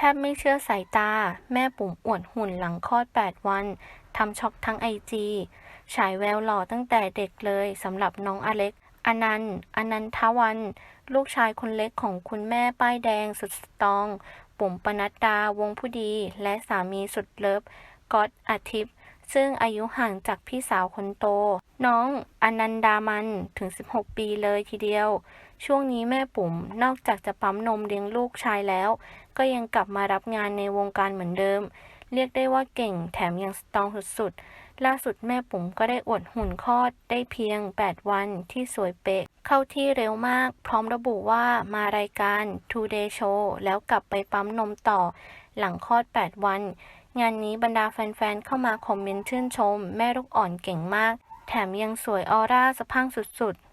แทบไม่เชื่อสายตา แม่ปุ๋มอวดหุ่นหลังคลอด 8 วัน ทำช็อกทั้งไอจีฉายแววหล่อตั้งแต่เด็กเลยสำหรับน้องอเล็ก อนันต์ อนันทวัน ลูกชายคนเล็กของคุณแม่ป้ายแดงสุดสตอง ปุ๋มปนัดดาวงผู้ดี และสามีสุดเลิฟก๊อตอาทิตย์ ซึ่งอายุห่างจากพี่สาวคนโต น้องอนันดามันถึง 16 ปีเลยทีเดียว ช่วงนี้แม่ปุ๋มนอกจากจะปั๊มนมเลี้ยงลูกชายแล้ว ก็ยังกลับมารับงานในวงการเหมือนเดิม เรียกได้ว่าเก่งแถมยังสตองสุดๆ ล่าสุดแม่ปุ๋มก็ได้อวดหุ่นคลอดได้เพียง 8 วันที่สวยเป๊ะเข้าที่เร็วมาก พร้อมระบุว่ามารายการ Today Show แล้วกลับไปปั๊มนมต่อ หลังคลอด 8 วัน งานนี้บรรดาแฟนๆ เข้ามาคอมเมนต์ชื่นชม แม่ลูกอ่อนเก่งมาก แถมยังสวยออร่าสะพังสุดๆ